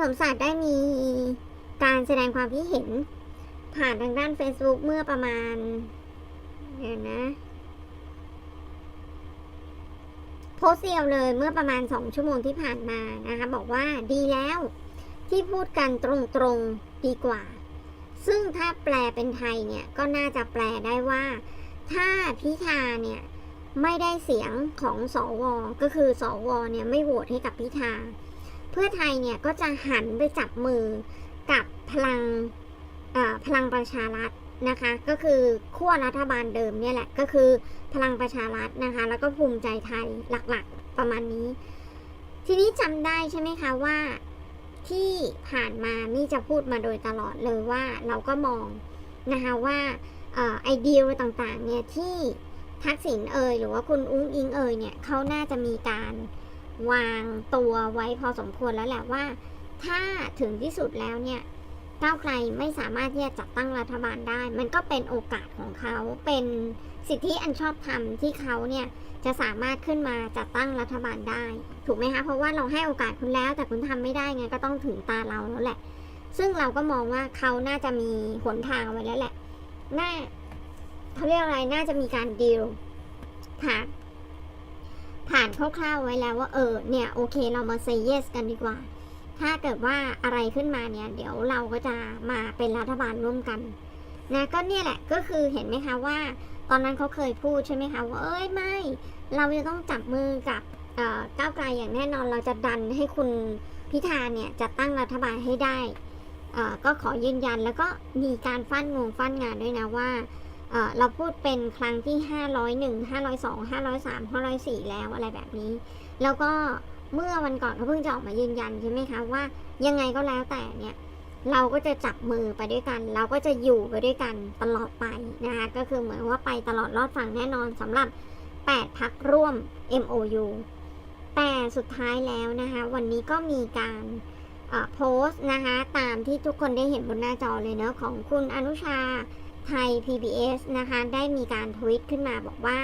สมศักดิ์ได้มีการแสดงความคิดเห็น ผ่านทางด้าน Facebook เมื่อประมาณเดี๋ยวนะ โพสต์เดียวเลยเมื่อประมาณสองชั่วโมงที่ผ่านมานะคะ บอกว่าดีแล้วที่พูดกันตรงๆดีกว่า ซึ่งถ้าแปลเป็นไทยเนี่ย ก็น่าจะแปลได้ว่า ถ้าพิธาเนี่ยไม่ได้เสียงของสอวก็คือสอวเนี่ยไม่โหวตให้กับพิธา เพื่อไทยเนี่ยก็จะหันไปจับมือกับพลังพลังประชารัฐนะคะ ก็คือขั้วรัฐบาลเดิมเนี่ยแหละก็คือพลังประชารัฐนะคะ แล้วก็ภูมิใจไทยหลักๆประมาณนี้ ทีนี้จำได้ใช่ไหมคะว่าที่ผ่านมามี่จะพูดมาโดยตลอดเลยว่าเราก็มองนะคะว่าออไอเดียต่างๆเนี่ยที่ทักษิณเอ่ยหรือว่าคุณอุ้งอิงเอ่ยเนี่ยเขาน่าจะมีการ วางตัวไว้พอสมควรแล้วแหละว่า ถ้าถึงที่สุดแล้วเนี่ยก้าวไกลไม่สามารถที่จะจัดตั้งรัฐบาลได้ มันก็เป็นโอกาสของเขา เป็นสิทธิอันชอบธรรมที่เขาเนี่ยจะสามารถขึ้นมาจัดตั้งรัฐบาลได้ ถูกไหมคะ เพราะว่าเราให้โอกาสคุณแล้ว แต่คุณทำไม่ได้ไงก็ต้องถึงตาเราแล้วแหละ ซึ่งเราก็มองว่าเขาน่าจะมีหนทางไว้แล้วแหละ น่าเขาเรียกอะไร น่าจะมีการดีลผ่าน ผ่านคร่าวๆไว้แล้วว่าเออเนี่ยโอเคเรามา say yes กันดีกว่า ถ้าเกิดว่าอะไรขึ้นมาเนี่ย เดี๋ยวเราก็จะมาเป็นรัฐบาลร่วมกันนะก็เนี่ยแหละก็คือเห็นไหมคะว่า ตอนนั้นเขาเคยพูดใช่ไหมคะว่าเอ้ยไม่ เราจะต้องจับมือกับก้าวไกลอย่างแน่นอนเราจะดันให้คุณพิธาเนี่ยจะตั้งรัฐบาลให้ได้ก็ขอยืนยันแล้วก็มีการฟันงงฟันงานด้วยนะว่า เราพูดเป็นครั้งที่ 501 502 503 504 แล้วอะไรแบบนี้ แล้วก็เมื่อวันก่อนเขาเพิ่งจะออกมายืนยันใช่ไหมคะว่ายังไงก็แล้วแต่เนี่ยเราก็จะจับมือไปด้วยกัน เราก็จะอยู่ไปด้วยกันตลอดไปนะคะก็คือเหมือนว่าไปตลอดรอดฝั่งแน่นอนสำหรับ 8พักร่วม MOU แต่สุดท้ายแล้วนะคะวันนี้ก็มีการโพสต์นะคะตามที่ทุกคนได้เห็นบนหน้าจอเลยเนอะของคุณอนุชา ไทย PBS นะคะ ได้มีการทวิตขึ้นมาบอกว่า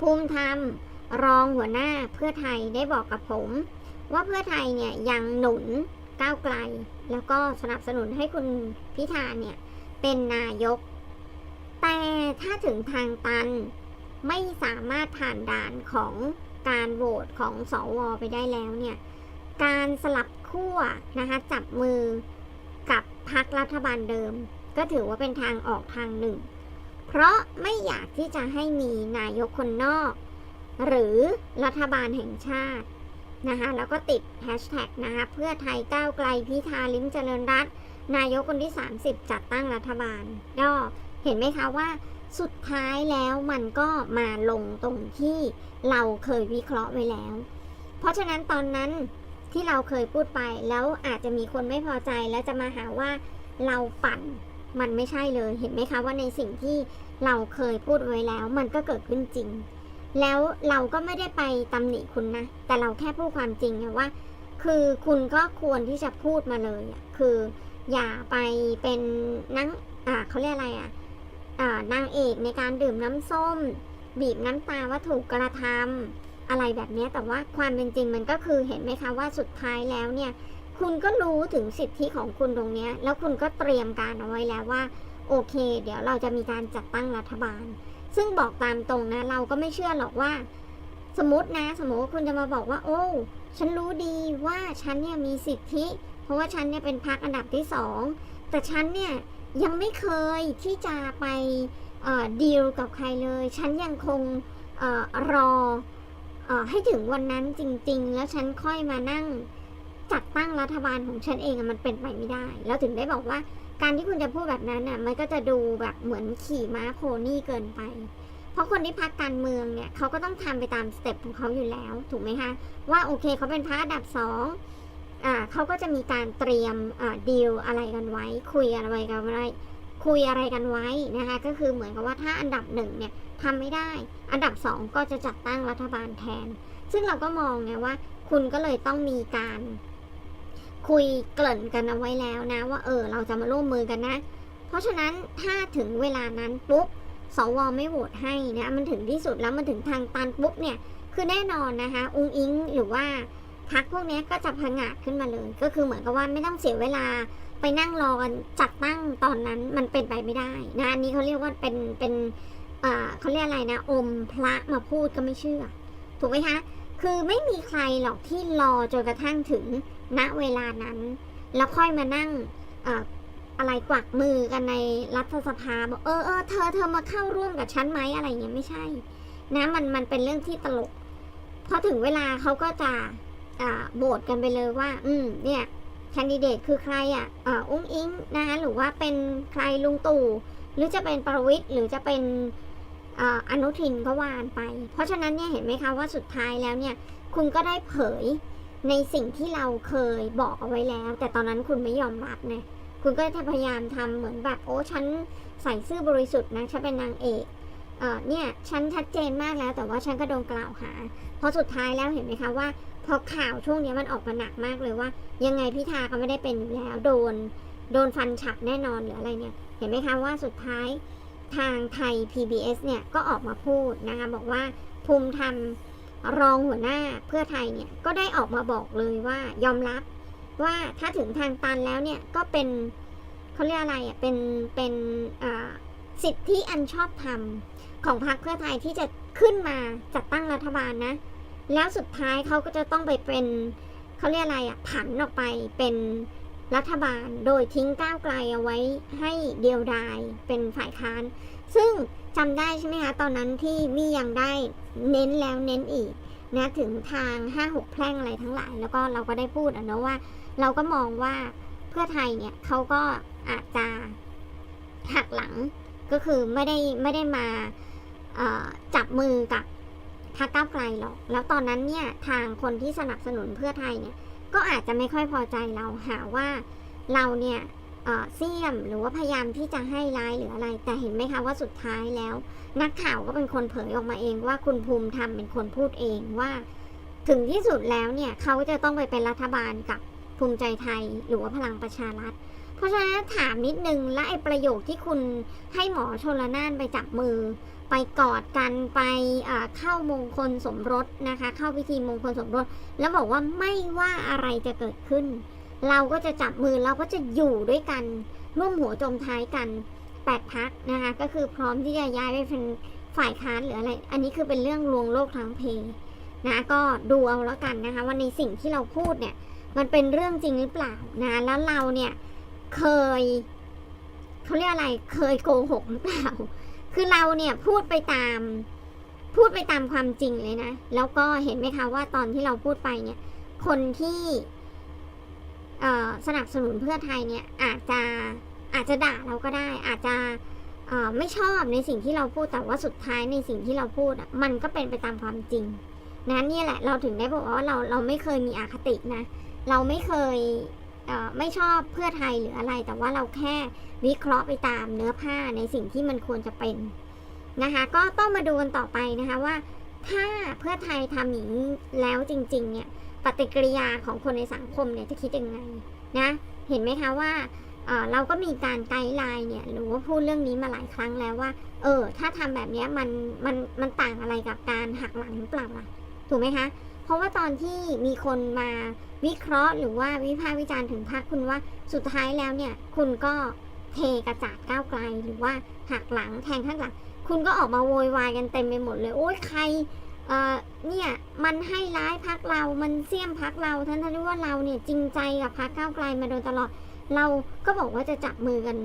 ภูมิธรรมรองหัวหน้าเพื่อไทยได้บอกกับผม ว่าเพื่อไทยเนี่ยยังหนุนก้าวไกล แล้วก็สนับสนุนให้คุณพิธาเนี่ยเป็นนายก แต่ถ้าถึงทางตันไม่สามารถผ่านด่านของการโหวตของสอวไปได้แล้วเนี่ย การสลับขั้วนะคะจับมือกับพักรัฐบาลเดิม ก็ถือว่าเป็นทางออกทางหนึ่ง เพราะไม่อยากที่จะให้มีนายกคนนอก หรือรัฐบาลแห่งชาตินะคะแล้วก็ติดแฮชแท็กนะคะเพื่อไทยก้าวไกลพิธาลิ้มเจริญรัตน์นายกคนที่ 30 จัดตั้งรัฐบาลก็เห็นไหมคะว่าสุดท้ายแล้วมันก็มาลงตรงที่เราเคยวิเคราะห์ไว้แล้ว เพราะฉะนั้นตอนนั้นที่เราเคยพูดไปแล้วอาจจะมีคนไม่พอใจแล้วจะมาหาว่าเราปั่น มันไม่ใช่เลย เห็นไหมคะว่าในสิ่งที่เราเคยพูดไว้แล้ว มันก็เกิดขึ้นจริง แล้วเราก็ไม่ได้ไปตำหนิคุณนะ แต่เราแค่พูดความจริงไงว่า คือคุณก็ควรที่จะพูดมาเลยคืออย่าไปเป็นนังอ่าเขาเรียกอะไรอะอ่านางเอกในการดื่มน้ำส้ม บีบน้ำตาว่าถูกกระทำอะไรแบบนี้แต่ว่าความเป็นจริงมันก็คือเห็นไหมคะว่าสุดท้ายแล้วเนี่ย คุณก็รู้ถึงสิทธิของคุณตรงนี้ แล้วคุณก็เตรียมการเอาไว้แล้วว่า โอเค เดี๋ยวเราจะมีการจัดตั้งรัฐบาล ซึ่งบอกตามตรงนะ เราก็ไม่เชื่อหรอกว่า สมมตินะ สมมติคุณจะมาบอกว่า โอ้ ฉันรู้ดีว่าฉันเนี่ยมีสิทธิ เพราะว่าฉันเนี่ยเป็นพักอันดับที่สองแต่ฉันเนี่ยยังไม่เคยที่จะไปดีลกับใครเลย ฉันยังคงออรออให้ถึงวันนั้นจริง ๆ แล้วฉันค่อยมานั่ง จัดตั้งรัฐบาลของฉันเองมันเป็นไปไม่ได้ แล้วถึงได้บอกว่า การที่คุณจะพูดแบบนั้นน่ะมันก็จะดูแบบเหมือนขี่ม้าโพนี่เกินไป เพราะคนที่พักการเมืองเนี่ยเขาก็ต้องทำไปตามสเต็ปของเขาอยู่แล้ว ถูกไหมคะว่าโอเคเขาเป็นพักอันดับสองอ่าเขาก็จะมีการเตรียมอ่าดีลอะไรกันไว้ คุยอะไรกันไว้คุยอะไรกันไว้นะคะก็คือเหมือนกับว่าถ้าอันดับหนึ่งเนี่ยทำไม่ได้ อันดับสองก็จะจัดตั้งรัฐบาลแทน ซึ่งเราก็มองไงว่า คุณก็เลยต้องมีการ คุยเกริ่นกันเอาไว้แล้วนะ ว่าเออเราจะมาร่วมมือกันนะ เพราะฉะนั้นถ้าถึงเวลานั้นปุ๊บสวไม่โหวตให้นะมันถึงที่สุดแล้วมันถึงทางตันปุ๊บเนี่ยคือแน่นอนนะคะอุงอิงหรือว่าพักพวกนี้ก็จะพังอาจขึ้นมาเลย ก็คือเหมือนกับว่าไม่ต้องเสียเวลาไปนั่งรอกันจัดตั้งตอนนั้นมันเป็นไปไม่ได้นะอันนี้เขาเรียกว่าเป็นเป็นอ่าเขาเรียกอะไรนะอมพระมาพูดก็ไม่เชื่อ ถูกไหมคะ คือไม่มีใครหรอกที่รอจนกระทั่งถึง ณเวลานั้น แล้วค่อยมานั่งเอ่อะไรกวักมือกันในรัฐสภาบอกเออเออเธอเธอมาเข้าร่วมกับฉันไหมอะไรเงี้ยไม่ใช่ นะมันมันเป็นเรื่องที่ตลกพอถึงเวลาเขาก็จะโบทกันไปเลยว่า อืม เนี่ยคนดิเดตคือใครอะอ่าอุ้งอิงนะคะหรือว่าเป็นใครลุงตู่หรือจะเป็นประวิทย์หรือจะเป็นออนุทินก็วานไป เพราะฉะนั้นเนี่ยเห็นไหมคะว่าสุดท้ายแล้วเนี่ย คุณก็ได้เผย ในสิ่งที่เราเคยบอกเอาไว้แล้ว แต่ตอนนั้นคุณไม่ยอมรับนะคุณก็จะพยายามทำเหมือนแบบโอ้ฉันใส่ซื่อบริสุทธิ์นะฉันเป็นนางเอกเออเนี่ยฉันชัดเจนมากแล้วแต่ว่าฉันก็โดนกล่าวหา เพราะสุดท้ายแล้วเห็นไหมคะว่า พอข่าวช่วงนี้มันออกมาหนักมากเลยว่า ยังไงพิธาก็ไม่ได้เป็นอยู่แล้วโดน โดนฟันฉับแน่นอนหรืออะไรเนี่ย เห็นไหมคะว่าสุดท้ายทางไทย PBS เนี่ยก็ออกมาพูดนะคะบอกว่าภูมิธรรม รองหัวหน้าเพื่อไทยเนี่ยก็ได้ออกมาบอกเลยว่ายอมรับว่าถ้าถึงทางตันแล้วเนี่ยก็เป็นเขาเรียกอะไรอะเป็นเป็นสิทธิอันชอบธรรมของพรรคเพื่อไทยที่จะขึ้นมาจัดตั้งรัฐบาลนะ แล้วสุดท้ายเขาก็จะต้องไปเป็นเขาเรียกอะไรอะผันออกไปเป็นรัฐบาลโดยทิ้งก้าวไกลเอาไว้ให้เดียวดายเป็นฝ่ายค้าน ซึ่งจำได้ใช่ไหมคะตอนนั้นที่มี่ยังได้เน้นแล้วเน้นอีกนะถึงทางห้าหกแพร่งอะไรทั้งหลาย แล้วก็เราก็ได้พูดอะนะว่า เราก็มองว่าเพื่อไทยเนี่ยเขาก็อาจจะหักหลังก็คือไม่ได้ไม่ได้มาจับมือกับพรรคก้าวไกลหรอก แล้วตอนนั้นเนี่ยทางคนที่สนับสนุนเพื่อไทยเนี่ยก็อาจจะไม่ค่อยพอใจเราหาว่าเราเนี่ย เสี่ยมหรือว่าพยายามที่จะให้ร้ายหรืออะไร แต่เห็นไหมคะว่าสุดท้ายแล้ว นักข่าวก็เป็นคนเผยออกมาเองว่าคุณภูมิธรรมเป็นคนพูดเองว่า ถึงที่สุดแล้วเนี่ยเขาจะต้องไปเป็นรัฐบาลกับภูมิใจไทย หรือว่าพลังประชารัฐเพราะฉะนั้นถามนิดนึงและไอ้ประโยคที่คุณให้หมอชนละนานไปจับมือ ไปกอดกันไปเข้ามงคลสมรสนะคะ เข้าพิธีมงคลสมรส แล้วบอกว่าไม่ว่าอะไรจะเกิดขึ้น เราก็จะจับมือเราก็จะอยู่ด้วยกัน ร่วมหัวจมท้ายกันแปดพักนะคะก็คือพร้อมที่จะย้ายไปเป็นฝ่ายค้านหรืออะไร อันนี้คือเป็นเรื่องลวงโลกทั้งเพนะก็ดูเอาแล้วกันนะคะว่าในสิ่งที่เราพูดเนี่ยมันเป็นเรื่องจริงหรือเปล่านะแล้วเราเนี่ยเคยเขาเรียกอะไรเคยโกหกหรือเปล่า คือเราเนี่ยพูดไปตามพูดไปตามความจริงเลยนะ แล้วก็เห็นไหมคะว่าตอนที่เราพูดไปเนี่ย คนที่ สนับสนุนเพื่อไทยเนี่ยอาจจะอาจจะด่าเราก็ได้ อาจจะไม่ชอบในสิ่งที่เราพูดแต่ว่าสุดท้ายในสิ่งที่เราพูดมันก็เป็นไปตามความจริงนะนี่แหละเราถึงได้บอกว่าเราเราไม่เคยมีอคตินะ เราไม่เคยไม่ชอบเพื่อไทยหรืออะไร แต่ว่าเราแค่วิเคราะห์ไปตามเนื้อผ้าในสิ่งที่มันควรจะเป็นนะคะ ก็ต้องมาดูกันต่อไปนะคะว่า ถ้าเพื่อไทยทำอย่างนี้แล้วจริง ๆ เนี่ย ฏิกิริยาของคนในสังคมเนี่ยจะคิดยังไงนะเห็นไหมคะว่าเเราก็มีการไกด์ไลน์เนี่ยหรือว่าพูดเรื่องนี้มาหลายครั้งแล้วว่า เออ ถ้าทำแบบนี้มันมันมันต่างอะไรกับการหักหลังหรือเปล่าล่ะถูกไหมคะ เพราะว่าตอนที่มีคนมาวิเคราะห์หรือว่าวิพากษ์วิจารณ์ถึงพรรคคุณว่าสุดท้ายแล้วเนี่ย คุณก็เทกระจาดก้าวไกลหรือว่าหักหลังแทงข้างหลัง คุณก็ออกมาโวยวายกันเต็มไปหมดเลย โอ๊ยใคร เออเนี่ยมันให้ร้ายพักเรา มันเสี่ยมพักเราทั้งที่ว่าเราเนี่ยจริงใจกับพักก้าวไกลมาโดยตลอด เราก็บอกว่าจะจับมือกัน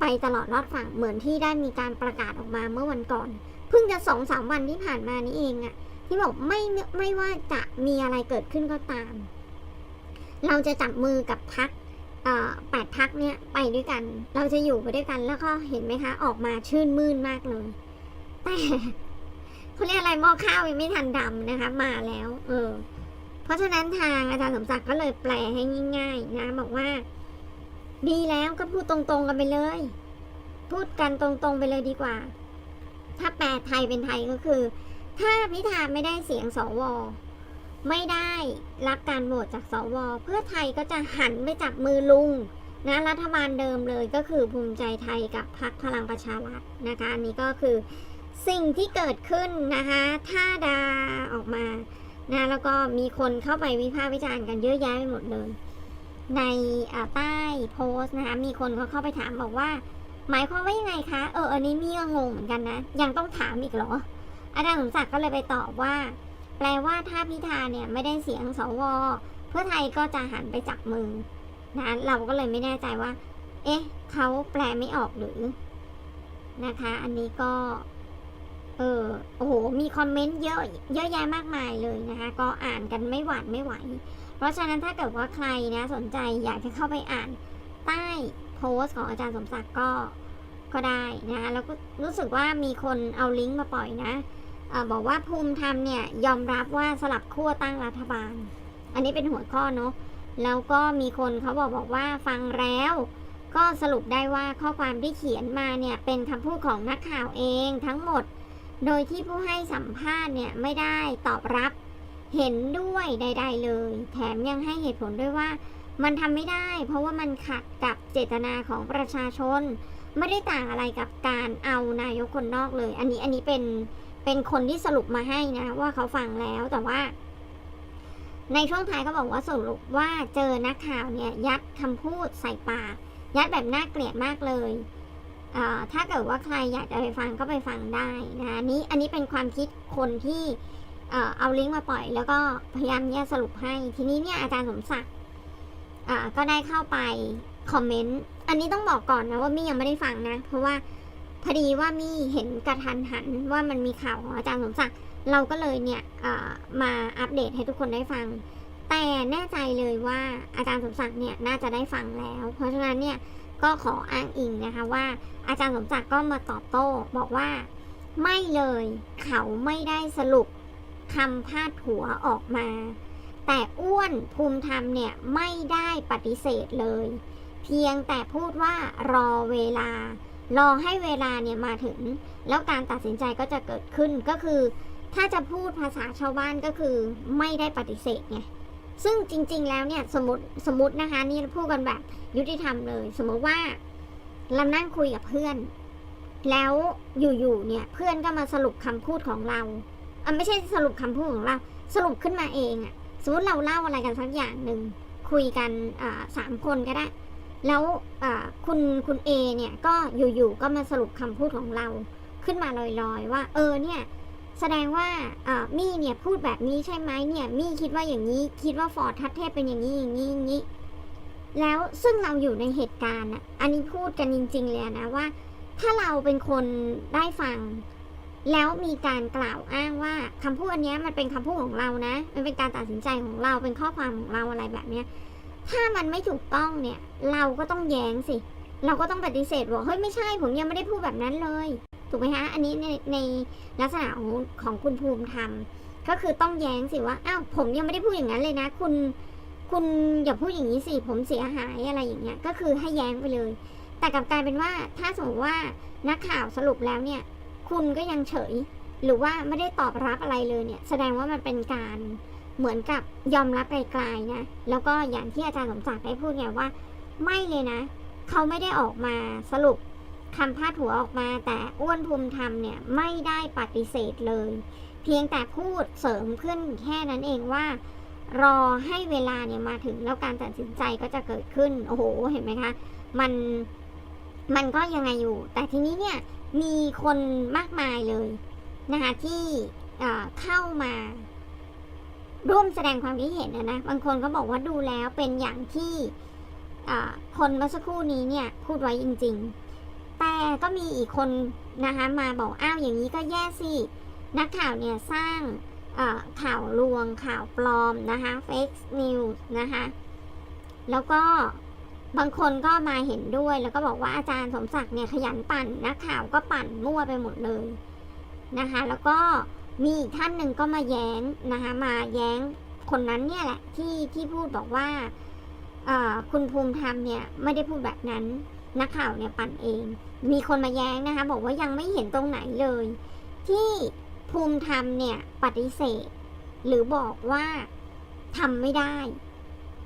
ไปตลอดรอดฝั่งเหมือนที่ได้มีการประกาศออกมาเมื่อวันก่อน เพิ่งจะสองสามวันที่ผ่านมานี้เองอะที่บอกไม่ไม่ว่าจะมีอะไรเกิดขึ้นก็ตาม เราจะจับมือกับพักแปดพักเนี่ยไปด้วยกัน เราจะอยู่ไปด้วยกันแล้วก็เห็นไหมคะ ออกมาชื่นมื่นมากเลยแต่ เขาเรียกอะไรหม้อข้าวยังไม่ทันดำนะคะ มาแล้ว เออ เพราะฉะนั้นทางอาจารย์สมศักดิ์ก็เลยแปลให้ง่ายๆนะ บอกว่า ดีแล้วก็พูดตรงๆกันไปเลย พูดกันตรงๆไปเลยดีกว่า ถ้าแปลไทยเป็นไทยก็คือ ถ้าพิธาไม่ได้เสียงสวไม่ได้รับการโหวตจากสวเพื่อไทยก็จะหันไปจับมือลุงนะรัฐบาลเดิมเลยก็คือภูมิใจไทยกับพรรคพลังประชารัฐนะคะอันนี้ก็คือ สิ่งที่เกิดขึ้นนะคะถ้าดาออกมานะแล้วก็มีคนเข้าไปวิพากษ์วิจารณ์กันเยอะแยะไปหมดเลย ในใต้โพสต์นะคะมีคนเขาเข้าไปถามบอกว่า หมายความว่ายังไงคะเอออันนี้มี่ก็งงเหมือนกันนะ ยังต้องถามอีกเหรอ อาจารย์สมศักดิ์ก็เลยไปตอบว่า แปลว่าถ้าพิธาเนี่ยไม่ได้เสียงสวเพื่อไทยก็จะหันไปจับมือนะเราก็เลยไม่แน่ใจว่า เอ๊ะเขาแปลไม่ออกหรือนะคะ อันนี้ก็ เออโอ้โหมีคอมเมนต์เยอะเยอะแยะมากมายเลยนะคะ ก็อ่านกันไม่หวาดไม่ไหว เพราะฉะนั้นถ้าเกิดว่าใครนะสนใจอยากจะเข้าไปอ่านใต้โพสต์ของอาจารย์สมศักดิ์ก็ก็ได้นะคะแล้วก็รู้สึกว่ามีคนเอาลิงก์มาปล่อยนะอบอกว่าภูมิธรรมเนี่ยยอมรับว่าสลับขั้วตั้งรัฐบาล อันนี้เป็นหัวข้อเนาะแล้วก็มีคนเขาบอกบอกว่าฟังแล้วก็สรุปได้ว่าข้อความที่เขียนมาเนี่ยเป็นคำพูดของนักข่าวเองทั้งหมด โดยที่ผู้ให้สัมภาษณ์เนี่ยไม่ได้ตอบรับเห็นด้วยใด ๆ เลย แถมยังให้เหตุผลด้วยว่า มันทำไม่ได้ เพราะว่ามันขัดกับเจตนาของประชาชน ไม่ได้ต่างอะไรกับการเอานายกคนนอกเลย อันนี้อันนี้เป็นเป็นคนที่สรุปมาให้นะ ว่าเขาฟังแล้วแต่ว่า ในช่วงท้ายเขาบอกว่าสรุปว่าเจอนักข่าวเนี่ย ยัดคำพูดใส่ปาก ยัดแบบน่าเกลียดมากเลย ถ้าเกิดว่าใครอยากจะไปฟังก็ไปฟังได้นะนี้อันนี้เป็นความคิดคนที่เอ่อเอาลิงก์มาปล่อย แล้วก็พยายามเนี่ยสรุปให้ ทีนี้เนี่ยอาจารย์สมศักดิ์ก็ได้เข้าไปคอมเมนต์อันนี้ต้องบอกก่อนนะว่ามี่ยังไม่ได้ฟังนะ เพราะว่าพอดีว่ามี่เห็นกระทันหันว่ามันมีข่าวของอาจารย์สมศักดิ์เราก็เลยเนี่ยมาอัปเดตให้ทุกคนได้ฟัง แต่แน่ใจเลยว่าอาจารย์สมศักดิ์เนี่ยน่าจะได้ฟังแล้ว เพราะฉะนั้นเนี่ย ก็ขออ้างอิงนะคะว่า อาจารย์สมศักดิ์ก็มาตอบโต้บอกว่าไม่เลยเขาไม่ได้สรุปคำพาดหัวออกมา แต่อ้วนภูมิธรรมเนี่ยไม่ได้ปฏิเสธเลย เพียงแต่พูดว่ารอเวลา รอให้เวลาเนี่ยมาถึง แล้วการตัดสินใจก็จะเกิดขึ้นก็คือ ถ้าจะพูดภาษาชาวบ้านก็คือไม่ได้ปฏิเสธไง ซึ่งจริง ๆ แล้วเนี่ยสมมติสมมตินะคะ นี่พูดกันแบบยุติธรรมเลย สมมติว่าเรานั่งคุยกับเพื่อน แล้วอยู่ๆเนี่ยเพื่อนก็มาสรุปคำพูดของเราอะไม่ใช่สรุปคำพูดของเรา สรุปขึ้นมาเองอะสมมติเราเล่าอะไรกันสักอย่างหนึ่งคุยกันสามคนก็ได้ แล้วคุณคุณเอเนี่ยก็อยู่ๆก็มาสรุปคำพูดของเราขึ้นมาลอยๆ ว่า เออเนี่ย แสดงว่าอ่ามี่เนี่ยพูดแบบนี้ใช่ไหมเนี่ยมี่คิดว่าอย่างนี้ คิดว่าฟอร์ดทัศเทพเป็นอย่างนี้อย่างนี้อย่างนี้ แล้วซึ่งเราอยู่ในเหตุการณ์อะอันนี้พูดกันจริง ๆ เลยนะว่า ถ้าเราเป็นคนได้ฟัง แล้วมีการกล่าวอ้างว่าคำพูดอันนี้มันเป็นคำพูดของเรานะ มันเป็นการตัดสินใจของเราเป็นข้อความของเราอะไรแบบเนี้ยถ้ามันไม่ถูกต้องเนี่ย เราก็ต้องแย้งสิ เราก็ต้องปฏิเสธบอกเฮ้ยไม่ใช่ผมยังไม่ได้พูดแบบนั้นเลย ถูกไหมคะอันนี้ในในลักษณะของของคุณภูมิธรรม ก็คือต้องแย้งสิว่า อ้าว ผมยังไม่ได้พูดอย่างนั้นเลยนะ คุณ คุณอย่าพูดอย่างนี้สิ ผมเสียหายอะไรอย่างเงี้ย ก็คือให้แย้งไปเลย แต่กับกลายเป็นว่า ถ้าสมมติว่านักข่าวสรุปแล้วเนี่ย คุณก็ยังเฉย หรือว่าไม่ได้ตอบรับอะไรเลยเนี่ย แสดงว่ามันเป็นการเหมือนกับยอมรับไกลๆนะ แล้วก็อย่างที่อาจารย์สมศักดิ์ได้พูดไงว่า ไม่เลยนะ เขาไม่ได้ออกมาสรุป คำพาดหัวออกมาแต่อ้วนภูมิธรรมเนี่ยไม่ได้ปฏิเสธเลย เพียงแต่พูดเสริมขึ้นแค่นั้นเองว่า รอให้เวลาเนี่ยมาถึงแล้วการตัดสินใจก็จะเกิดขึ้น โอ้โหเห็นไหมคะ มันมันก็ยังไงอยู่ แต่ทีนี้เนี่ยมีคนมากมายเลยนะคะที่เอ่อเข้ามาร่วมแสดงความคิดเห็นนะนะบางคนก็บอกว่าดูแล้วเป็นอย่างที่คนเมื่อสักครู่นี้เนี่ยพูดไว้จริง ๆ แต่ก็มีอีกคนนะคะมาบอกอ้าวอย่างนี้ก็แย่สิ นักข่าวเนี่ยสร้างข่าวลวงข่าวปลอมนะคะ fake news นะคะแล้วก็บางคนก็มาเห็นด้วยแล้วก็บอกว่าอาจารย์สมศักดิ์เนี่ยขยันปั่นนักข่าวก็ปั่นมั่วไปหมดเลยนะคะ แล้วก็มีอีกท่านหนึ่งก็มาแย้งนะคะมาแย้งคนนั้นเนี่ยแหละที่ที่พูดบอกว่าคุณภูมิธรรมเนี่ยไม่ได้พูดแบบนั้น นักข่าวเนี่ยปั่นเอง มีคนมาแย้งนะคะ บอกว่ายังไม่เห็นตรงไหนเลย ที่ภูมิธรรมเนี่ยปฏิเสธ หรือบอกว่าทำไม่ได้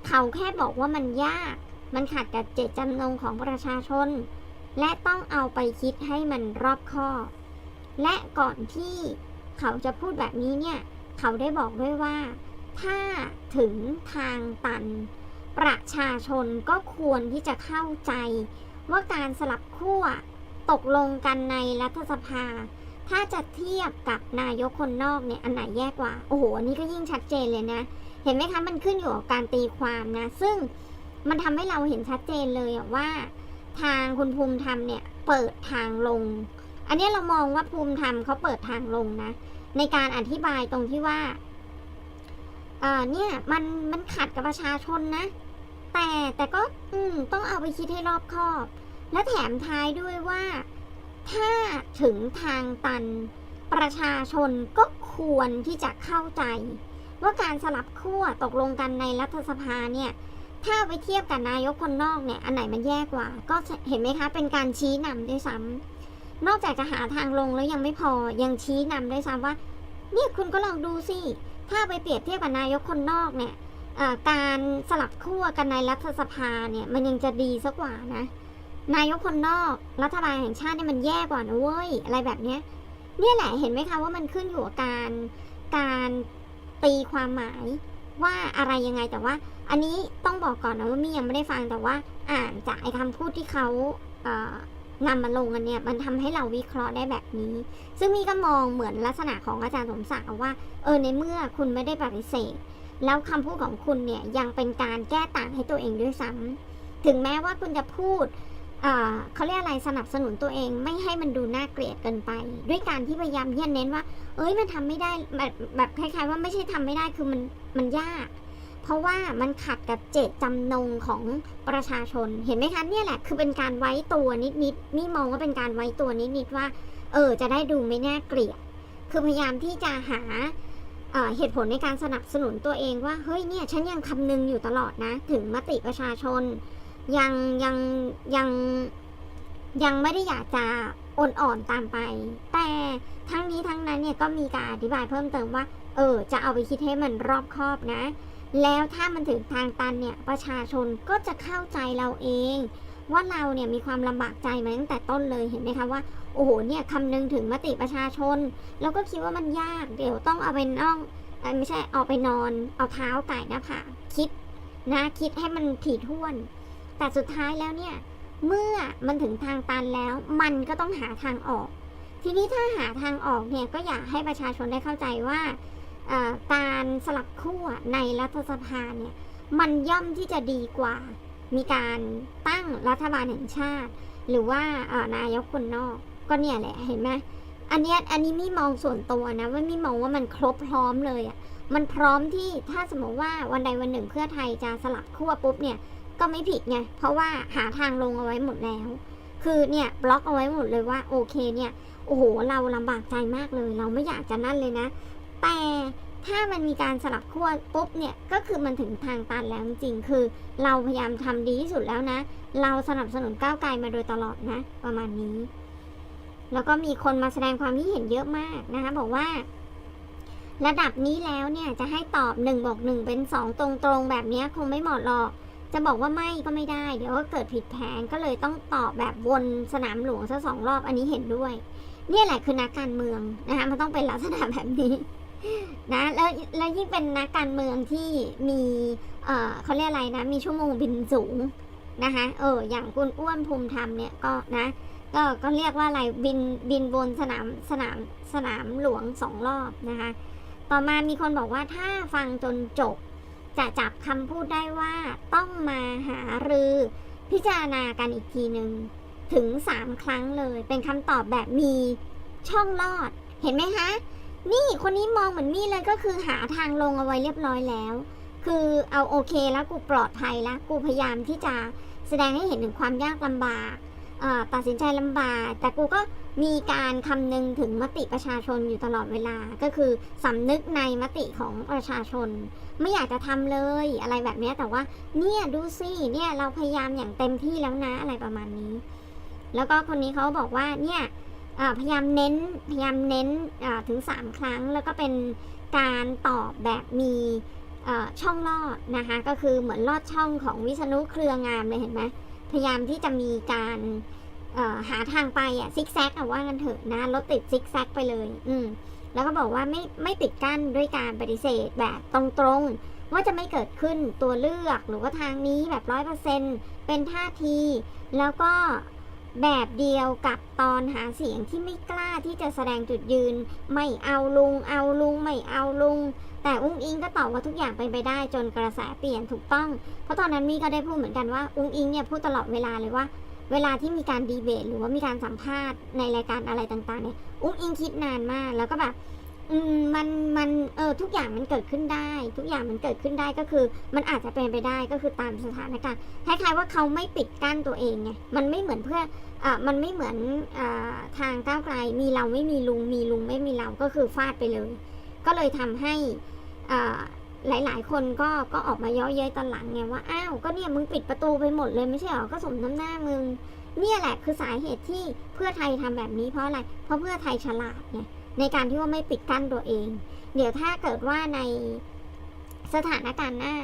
เขาแค่บอกว่ามันยาก มันขัดกับเจตจำนงของประชาชน และต้องเอาไปคิดให้มันรอบคอบ และก่อนที่เขาจะพูดแบบนี้เนี่ย เขาได้บอกด้วยว่า ถ้าถึงทางตัน ประชาชนก็ควรที่จะเข้าใจ ว่าการสลับขั้วตกลงกันในรัฐสภา ถ้าจะเทียบกับนายกคนนอกเนี่ยอันไหนแย่กว่า โอ้โหอันนี้ก็ยิ่งชัดเจนเลยนะ เห็นไหมคะมันขึ้นอยู่กับการตีความนะ ซึ่งมันทำให้เราเห็นชัดเจนเลยว่า ทางคุณภูมิธรรมเนี่ยเปิดทางลง อันนี้เรามองว่าภูมิธรรมเขาเปิดทางลงนะ ในการอธิบายตรงที่ว่าเออเนี่ยมันมันขัดกับประชาชนนะ แต่แต่ก็อืมต้องเอาไปคิดให้รอบคอบ และแถมท้ายด้วยว่า ถ้าถึงทางตัน ประชาชนก็ควรที่จะเข้าใจ ว่าการสลับขั้วตกลงกันในรัฐสภาเนี่ย ถ้าไปเทียบกับนายกคนนอกเนี่ย อันไหนมันแย่กว่า ก็เห็นไหมคะ เป็นการชี้นำด้วยซ้ำนอกจากจะหาทางลงแล้วยังไม่พอยังชี้นำด้วยซ้ำว่าเนี่ยคุณก็ลองดูสิถ้าไปเปรียบเทียบกับนายกคนนอกเนี่ย การสลับขั้วกันในรัฐสภาเนี่ยมันยังจะดีสักกว่านะ นายกคนนอกรัฐบาลแห่งชาติเนี่ยมันแย่กว่านะเว้ยอะไรแบบเนี้ยเนี่ยแหละเห็นไหมคะว่ามันขึ้นอยู่กับการการตีความหมายว่าอะไรยังไงแต่ว่า อันนี้ต้องบอกก่อนนะว่ามี่ยังไม่ได้ฟังแต่ว่า อ่านจากไอ้คำพูดที่เขาเนำมาลงกันเนี่ยมันทำให้เราวิเคราะห์ได้แบบนี้ ซึ่งมี่ก็มองเหมือนลักษณะของอาจารย์สมศักดิ์ว่า เออในเมื่อคุณไม่ได้ปฏิเสธ แล้วคำพูดของคุณเนี่ยยังเป็นการแก้ต่างให้ตัวเองด้วยซ้ำถึงแม้ว่าคุณจะพูดเขาเรียกอะไรสนับสนุนตัวเองไม่ให้มันดูน่าเกลียดเกินไป ด้วยการที่พยายามที่จะเน้นว่า เอ้ยมันทำไม่ได้แบบแบบคล้ายๆ ว่าไม่ใช่ทำไม่ได้คือมันมันยาก เพราะว่ามันขัดกับเจตจำนงของประชาชนเห็นไหมคะเนี่ยแหละคือเป็นการไว้ตัวนิดๆนี่มองว่าเป็นการไว้ตัวนิดๆว่า เออจะได้ดูไม่น่าเกลียด คือพยายามที่จะหา เหตุผลในการสนับสนุนตัวเองว่าเฮ้ยเนี่ยฉันยังคำนึงอยู่ตลอดนะ ถึงมติประชาชน ยังยังยังยังไม่ได้อยากจะอ่อนๆตามไป แต่ทั้งนี้ทั้งนั้นเนี่ยก็มีการอธิบายเพิ่มเติมว่า เออ จะเอาไปคิดให้มันรอบคอบนะ แล้วถ้ามันถึงทางตันเนี่ยประชาชนก็จะเข้าใจเราเอง ว่าเราเนี่ยมีความลำบากใจมาตั้งแต่ต้นเลยเห็นไหมคะว่า โอ้โหเนี่ยคำนึงถึงมติประชาชน แล้วก็คิดว่ามันยาก เดี๋ยวต้องเอาไปน่องไม่ใช่เอาไปนอน เอาเท้าไก่หน้าผากคิดนะคิดให้มันถี่ถ้วน แต่สุดท้ายแล้วเนี่ย เมื่อมันถึงทางตันแล้ว มันก็ต้องหาทางออก ทีนี้ถ้าหาทางออกเนี่ยก็อยากให้ประชาชนได้เข้าใจว่าการสลับขั้วในรัฐสภาเนี่ยมันย่อมที่จะดีกว่า มีการตั้งรัฐบาลแห่งชาติ หรือว่านายกคนนอก ก็เนี่ยแหละเห็นไหมอันเนี้ยอันนี้มี่มองส่วนตัวนะว่ามี่มองว่ามันครบพร้อมเลยอะมันพร้อมที่ถ้าสมมติว่าวันใดวันหนึ่งเพื่อไทยจะสลับขั้วปุ๊บเนี่ยก็ไม่ผิดไงเพราะว่าหาทางลงเอาไว้หมดแล้ว คือเนี่ยบล็อกเอาไว้หมดเลยว่าโอเคเนี่ยโอ้โหเราลำบากใจมากเลย เราไม่อยากจะนั่นเลยนะ แต่ถ้ามันมีการสลับขั้วปุ๊บเนี่ยก็คือมันถึงทางตันแล้วจริงคือ เราพยายามทำดีที่สุดแล้วนะ เราสนับสนุนก้าวไกลมาโดยตลอดนะ ประมาณนี้ แล้วก็มีคนมาแสดงความคิดเห็นเยอะมากนะคะ บอกว่า ระดับนี้แล้วเนี่ยจะให้ตอบหนึ่งบอกหนึ่งเป็นสองตรงๆ แบบนี้คงไม่เหมาะหรอก จะบอกว่าไม่ก็ไม่ได้ เดี๋ยวก็เกิดผิดแผนก็เลยต้องตอบแบบวนสนามหลวงซะสองรอบอันนี้เห็นด้วย เนี่ยแหละคือนักการเมืองนะคะมันต้องเป็นลักษณะแบบนี้นะแล้วแล้วยิ่งเป็นนักการเมืองที่มีเอ่อเขาเรียกอะไรนะ มีชั่วโมงบินสูงนะคะเอออย่างคุณอ้วนภูมิธรรมเนี่ยก็นะ ก็ก็เรียกว่าอะไรบินบินวนสนามสนามสนามหลวงสองรอบนะคะ ต่อมามีคนบอกว่าถ้าฟังจนจบ จะจับคำพูดได้ว่าต้องมาหารือพิจารณากันอีกทีหนึ่งถึงสามครั้งเลย เป็นคำตอบแบบมีช่องลอด เห็นไหมคะ นี่คนนี้มองเหมือนมี่เลยก็คือหาทางลงเอาไว้เรียบร้อยแล้ว คือเอาโอเคแล้วกูปลอดภัยแล้วกูพยายามที่จะแสดงให้เห็นถึงความยากลำบาก ตัดสินใจลำบาก แต่กูก็มีการคำนึงถึงมติประชาชนอยู่ตลอดเวลา ก็คือสำนึกในมติของประชาชน ไม่อยากจะทำเลยอะไรแบบนี้แต่ว่า เนี่ยดูสิเนี่ยเราพยายามอย่างเต็มที่แล้วนะอะไรประมาณนี้ แล้วก็คนนี้เขาบอกว่าเนี่ยพยายามเน้นพยายามเน้นถึง 3 ครั้ง แล้วก็เป็นการตอบแบบมีช่องลอดนะคะ ก็คือเหมือนลอดช่องของวิษณุเครืองามเลยเห็นไหม พยายามที่จะมีการหาทางไปอะซิกแซกอะว่ากันเถอะนะรถติดซิกแซกไปเลย อืมแล้วก็บอกว่าไม่ไม่ปิดกั้นด้วยการปฏิเสธแบบตรงๆ ว่าจะไม่เกิดขึ้นตัวเลือกหรือว่าทางนี้แบบร้อยเปอร์เซ็นเป็นท่าที แล้วก็แบบเดียวกับตอนหาเสียงที่ไม่กล้าที่จะแสดงจุดยืน ไม่เอาลุง เอาลุง ไม่เอาลุง แต่อุ้งอิงก็ตอบว่าทุกอย่างเป็นไปได้จนกระแสเปลี่ยนถูกต้อง เพราะตอนนั้นมี่ก็ได้พูดเหมือนกันว่าอุ้งอิงเนี่ยพูดตลอดเวลาเลยว่า เวลาที่มีการดีเบตหรือว่ามีการสัมภาษณ์ในรายการอะไรต่างๆเนี่ยอุ้งอิงคิดนานมากแล้วก็แบบอืมมันมันเออทุกอย่างมันเกิดขึ้นได้ ทุกอย่างมันเกิดขึ้นได้ก็คือ มันอาจจะเป็นไปได้ก็คือตามสถานการณ์คล้ายๆว่าเขาไม่ปิดกั้นตัวเองไงมันไม่เหมือนเพื่ออ่ามันไม่เหมือนอ่าทางก้าวไกลมีเราไม่มีลุงมีลุงไม่มีเราก็คือฟาดไปเลย ก็เลยทำให้ หลาย ๆ คนก็ก็ออกมาเย้อเย้ยตอนหลังไงว่าอ้าวก็เนี่ยมึงปิดประตูไปหมดเลยไม่ใช่หรอก็สมน้ำหน้ามึงเนี่ยแหละคือสาเหตุที่เพื่อไทยทำแบบนี้เพราะอะไร เพราะเพื่อไทยฉลาดไงในการที่ว่าไม่ปิดกั้นตัวเอง เดี๋ยวถ้าเกิดว่าในสถานการณ์หน้า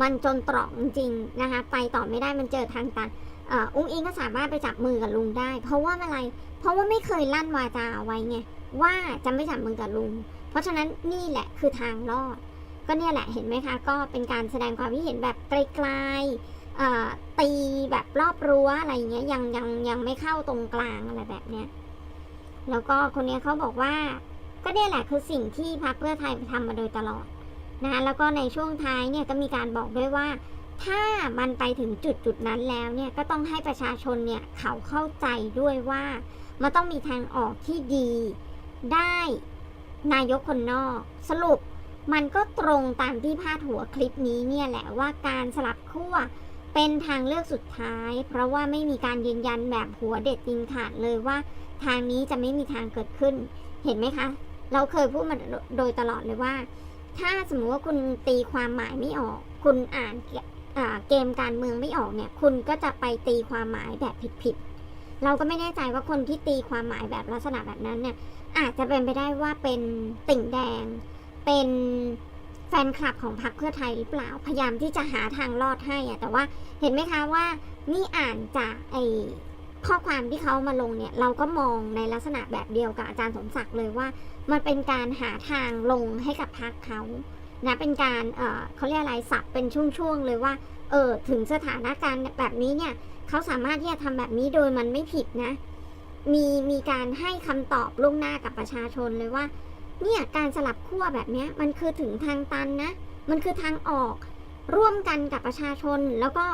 มันจนตรอกจริงนะคะไปต่อไม่ได้มันเจอทางตันอ,อุ้งอิงก็สามารถไปจับมือกับลุงได้ เพราะว่าอะไร เพราะว่าไม่เคยลั่นวาจาเอาไว้ไงว่าจะไม่จับมือกับลุง เพราะฉะนั้นนี่แหละคือทางรอด ก็เนี่ยแหละเห็นไหมคะ ก็เป็นการแสดงความคิดเห็นแบบไกลๆตีแบบรอบรั้วอะไรเงี้ยยังยังยังไม่เข้าตรงกลางอะไรแบบเนี้ยแล้วก็คนเนี้ยเขาบอกว่า ก็เนี่ยแหละคือสิ่งที่พรรคเพื่อไทยทำมาโดยตลอดนะแล้วก็ในช่วงท้ายเนี่ยก็มีการบอกด้วยว่า ถ้ามันไปถึงจุดจุดนั้นแล้วเนี่ยก็ต้องให้ประชาชนเนี่ยเขาเข้าใจด้วยว่ามันต้องมีทางออกที่ดีได้นายกคนนอกสรุป มันก็ตรงตามที่พาดหัวคลิปนี้เนี่ยแหละว่าการสลับขั้วเป็นทางเลือกสุดท้าย เพราะว่าไม่มีการยืนยันแบบหัวเด็ดจริงขาดเลยว่า ทางนี้จะไม่มีทางเกิดขึ้น เห็นไหมคะ เราเคยพูดมาโดยตลอดเลยว่า ถ้าสมมติว่าคุณตีความหมายไม่ออก คุณอ่านเกอ่าเกมการเมืองไม่ออกเนี่ย คุณก็จะไปตีความหมายแบบผิดๆเราก็ไม่แน่ใจว่าคนที่ตีความหมายแบบลักษณะแบบนั้นเนี่ยอาจจะเป็นไปได้ว่าเป็นติ่งแดง เป็นแฟนคลับของพรรคเพื่อไทยหรือเปล่า พยายามที่จะหาทางรอดให้อะแต่ว่าเห็นไหมคะว่านี่อ่านจากไอข้อความที่เขามาลงเนี่ย เราก็มองในลักษณะแบบเดียวกับอาจารย์สมศักดิ์เลยว่า มันเป็นการหาทางลงให้กับพรรคเขานะเป็นการเออเขาเรียกอะไรสับเป็นช่วงๆเลยว่า เออถึงสถานการณ์แบบนี้เนี่ยเขาสามารถที่จะทำแบบนี้โดยมันไม่ผิดนะ มีมีการให้คำตอบล่วงหน้ากับประชาชนเลยว่า เนี่ยการสลับขั้วแบบนี้มันคือถึงทางตันนะ มันคือทางออกร่วมกันกับประชาชนแล้วก็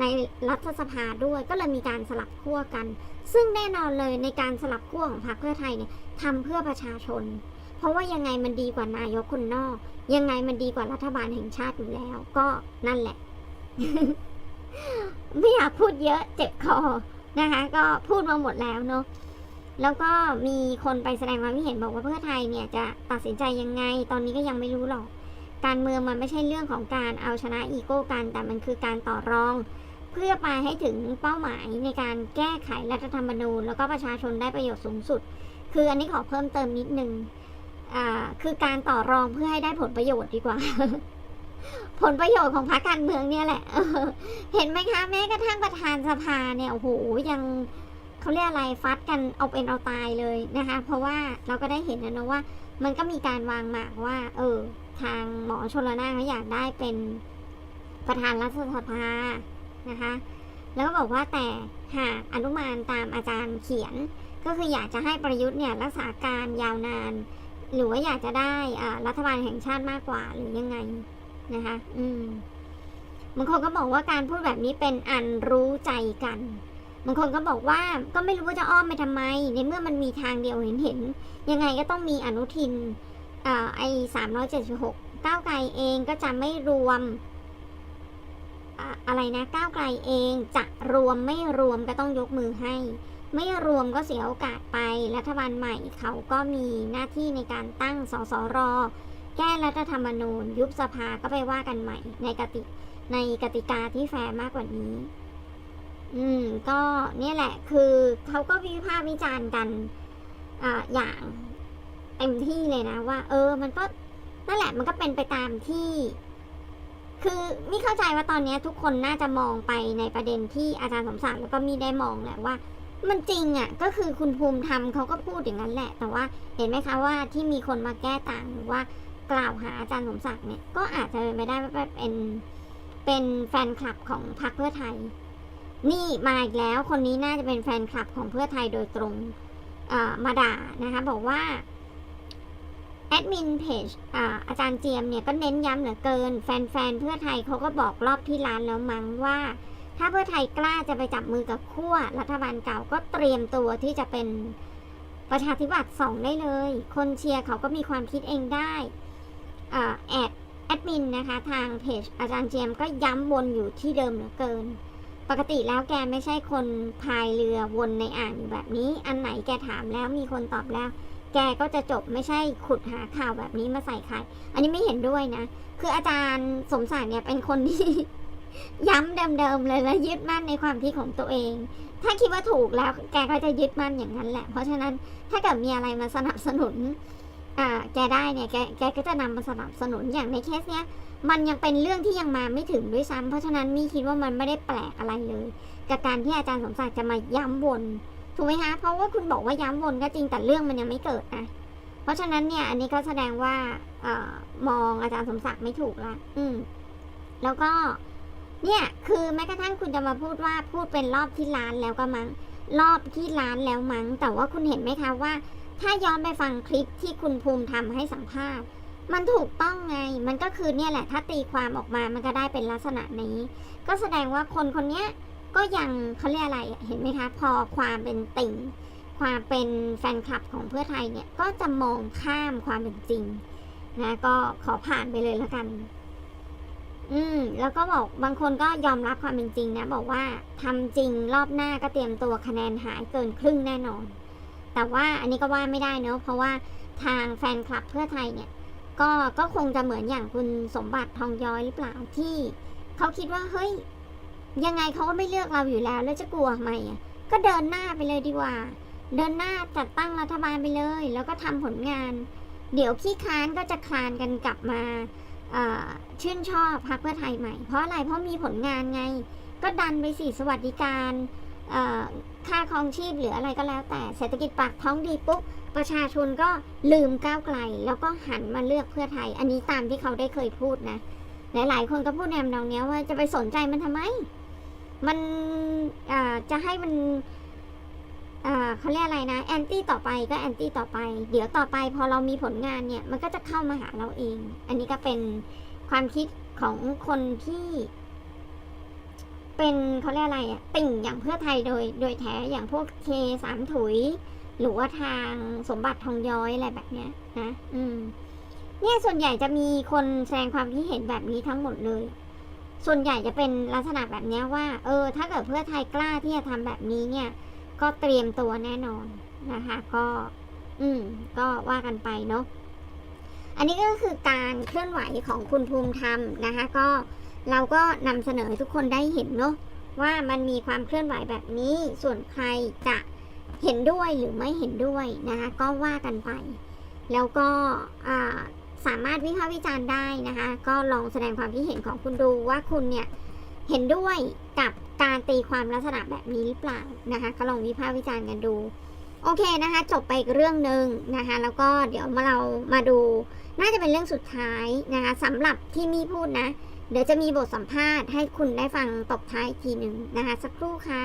ในรัฐสภาด้วยก็เลยมีการสลับขั้วกัน ซึ่งแน่นอนเลยในการสลับขั้วของพรรคเพื่อไทยเนี่ยทำเพื่อประชาชน เพราะว่ายังไงมันดีกว่านายกคนนอก ยังไงมันดีกว่ารัฐบาลแห่งชาติอยู่แล้ว ก็นั่นแหละ ไม่อยากพูดเยอะเจ็บคอนะคะ ก็พูดมาหมดแล้วเนาะ แล้วก็มีคนไปแสดงความคิดเห็นบอกว่าเพื่อไทยเนี่ยจะตัดสินใจยังไง ตอนนี้ก็ยังไม่รู้หรอก การเมืองมันไม่ใช่เรื่องของการเอาชนะอีโก้กัน แต่มันคือการต่อรอง เพื่อไปให้ถึงเป้าหมายในการแก้ไขรัฐธรรมนูญ แล้วก็ประชาชนได้ประโยชน์สูงสุด คืออันนี้ขอเพิ่มเติมนิดนึงอ่าคือการต่อรองเพื่อให้ได้ผลประโยชน์ดีกว่าผลประโยชน์ของพรรคการเมืองเนี่ยแหละเออเห็นไหมคะแม้กระทั่งประธานสภาเนี่ยโอ้โหยัง เขาเรียกอะไรฟัดกันเอาเป็นเอาตายเลยนะคะ เพราะว่าเราก็ได้เห็นนะนะว่า มันก็มีการวางหมากว่า เออ ทางหมอชนละนานเขาอยากได้เป็นประธานรัฐสภานะคะ แล้วก็บอกว่าแต่หากอนุมานตามอาจารย์เขียน ก็คืออยากจะให้ประยุทธ์เนี่ยรักษาการยาวนาน หรือว่าอยากจะได้รัฐบาลแห่งชาติมากกว่าหรือยังไงนะคะ อืมบางคนก็บอกว่าการพูดแบบนี้เป็นอันรู้ใจกัน บางคนก็บอกว่าก็ไม่รู้ว่าจะอ้อมไปทำไม ในเมื่อมันมีทางเดียวเห็นเห็น ยังไงก็ต้องมีอนุทินอไอ้สามร้อยเจ็ดสิบหกก้าวไกลเองก็จะไม่รวมอ่าอะไรนะก้าวไกลเองจะรวมไม่รวมก็ต้องยกมือให้ ไม่รวมก็เสียโอกาสไปรัฐบาลใหม่เขาก็มีหน้าที่ในการตั้งสสรแก้รัฐธรรมนูญ ยุบสภาก็ไปว่ากันใหม่ในกติในกติกาที่แฟร์มากกว่านี้ อืม ก็เนี่ยแหละ คือเขาก็วิพากษ์วิจารณ์กันอ่าอย่างเต็มที่เลยนะว่า เออ มันก็นั่นแหละ มันก็เป็นไปตามที่ คือนี่เข้าใจว่าตอนนี้ทุกคนน่าจะมองไปในประเด็นที่อาจารย์สมศักดิ์แล้วก็มีได้มองแหละว่า มันจริงอะ่ะ ก็คือคุณภูมิธรรมเขาก็พูดอย่างนั้นแหละ แต่ว่าเห็นไหมคะว่าที่มีคนมาแก้ต่างหรือว่ากล่าวหาอาจารย์สมศักดิ์เนี่ยก็อาจจะเป็นไม่ได้ว่าเป็นเป็นแฟนคลับของพรรคเพื่อไทย นี่มาอีกแล้วคนนี้น่าจะเป็นแฟนคลับของเพื่อไทยโดยตรงมาด่านะคะ บอกว่าแอดมินเพจอาจารย์เจียมเนี่ยก็เน้นย้ำเหลือเกิน แฟนๆเพื่อไทยเขาก็บอกรอบที่ร้านแล้วมั้งว่า ถ้าเพื่อไทยกล้าจะไปจับมือกับขั้วรัฐบาลเก่าก็เตรียมตัวที่จะเป็นประชาธิปัตย์สองได้เลย คนเชียร์เขาก็มีความคิดเองได้อแอดแอดมินนะคะ ทางเพจอาจารย์เจียมก็ย้ำวนอยู่ที่เดิมเหลือเกิน ปกติแล้วแกไม่ใช่คนพายเรือวนในอ่างอยู่แบบนี้ อันไหนแกถามแล้วมีคนตอบแล้ว แกก็จะจบไม่ใช่ขุดหาข่าวแบบนี้มาใส่ใคร อันนี้ไม่เห็นด้วยนะ คืออาจารย์สมศักดิ์เนี่ยเป็นคนที่ย้ำเดิมๆเลยและยึดมั่นในความคิดของตัวเอง ถ้าคิดว่าถูกแล้ว แกก็จะยึดมั่นอย่างนั้นแหละ เพราะฉะนั้นถ้าเกิดมีอะไรมาสนับสนุน อ่า แกได้เนี่ย แก แกก็จะนำมาสนับสนุนอย่างในเคสเนี้ย มันยังเป็นเรื่องที่ยังมาไม่ถึงด้วยซ้ำเพราะฉะนั้นมี่คิดว่ามันไม่ได้แปลกอะไรเลย กับการที่อาจารย์สมศักดิ์จะมาย้ำวนถูกไหมคะเพราะว่าคุณบอกว่าย้ำวนก็จริงแต่เรื่องมันยังไม่เกิดนะเพราะฉะนั้นเนี่ย อันนี้ก็แสดงว่าออมองอาจารย์สมศักดิ์ไม่ถูกละอืม แล้วก็ เนี่ย คือแม้กระทั่งคุณจะมาพูดว่าพูดเป็นรอบที่ร้านแล้วก็มั้งรอบที่ร้านแล้วมั้ง แต่ว่าคุณเห็นไหมคะว่า ถ้าย้อนไปฟังคลิปที่คุณภูมิทำให้สัมภาษณ์ มันถูกต้องไง มันก็คือเนี่ยแหละ ถ้าตีความออกมา มันก็ได้เป็นลักษณะนี้ ก็แสดงว่าคนคนเนี้ยก็ยังเขาเรียกอะไร เห็นไหมคะ พอความเป็นติ่ง ความเป็นแฟนคลับของเพื่อไทยเนี่ย ก็จะมองข้ามความเป็นจริงนะ ก็ขอผ่านไปเลยแล้วกัน อืม แล้วก็บอกบางคนก็ยอมรับความเป็นจริงนะ บอกว่าทำจริงรอบหน้าก็เตรียมตัวคะแนนหายเกินครึ่งแน่นอน แต่ว่าอันนี้ก็ว่าไม่ได้เนอะเพราะว่าทางแฟนคลับเพื่อไทยเนี่ย ก็ก็คงจะเหมือนอย่างคุณสมบัติทองย้อยหรือเปล่าที่เขาคิดว่าเฮ้ย ยังไงเขาก็ไม่เลือกเราอยู่แล้ว แล้วจะกลัวทำไมอะก็เดินหน้าไปเลยดีกว่า เดินหน้าจัดตั้งรัฐบาลไปเลย แล้วก็ทำผลงาน เดี๋ยวขี้ค้านก็จะคลานกันกลับมาชื่นชอบพรรคเพื่อไทยใหม่ เพราะอะไรเพราะมีผลงานไง ก็ดันไปสิสวัสดิการค่าครองชีพหรืออะไรก็แล้วแต่เศรษฐกิจปากท้องดีปุ๊บ ประชาชนก็ลืมก้าวไกล แล้วก็หันมาเลือกเพื่อไทย อันนี้ตามที่เขาได้เคยพูดนะ หลายๆ คนก็พูดแนวๆเนี้ยว่าจะไปสนใจมันทำไม มันจะให้มันเขาเรียกอะไรนะแอนตี้ต่อไปก็แอนตี้ต่อไป เดี๋ยวต่อไปพอเรามีผลงานเนี่ย มันก็จะเข้ามาหาเราเอง อันนี้ก็เป็นความคิดของคนที่เป็นเขาเรียกอะไรอะติ่งอย่างเพื่อไทยโดยโดยแท้อย่างพวกเคสามถุย หรือว่าทางสมบัติทองย้อยอะไรแบบเนี้ยนะอืม เนี่ยส่วนใหญ่จะมีคนแสดงความคิดเห็นแบบนี้ทั้งหมดเลย ส่วนใหญ่จะเป็นลักษณะแบบเนี้ยว่า เออ ถ้าเกิดเพื่อไทยกล้าที่จะทำแบบนี้เนี่ย ก็เตรียมตัวแน่นอนนะคะ ก็ อืม ก็ว่ากันไปเนาะอันนี้ก็คือการเคลื่อนไหวของคุณภูมิธรรมนะคะ ก็เราก็นำเสนอให้ทุกคนได้เห็นเนาะว่ามันมีความเคลื่อนไหวแบบนี้ส่วนใครจะ เห็นด้วยหรือไม่เห็นด้วยนะคะก็ว่ากันไป แล้วก็สามารถวิพากษ์วิจารณ์ได้นะคะก็ลองแสดงความคิดเห็นของคุณดูว่าคุณเนี่ยเห็นด้วยกับการตีความลักษณะแบบนี้หรือเปล่านะคะก็ลองวิพากษ์วิจารณ์กันดูโอเคนะคะจบไปอีกเรื่องหนึ่งนะคะแล้วก็เดี๋ยวมาเรามาดู น่าจะเป็นเรื่องสุดท้ายนะคะสำหรับที่มีพูดนะ เดี๋ยวจะมีบทสัมภาษณ์ให้คุณได้ฟังตบท้ายอีกทีหนึ่งนะคะสักครู่ค่ะ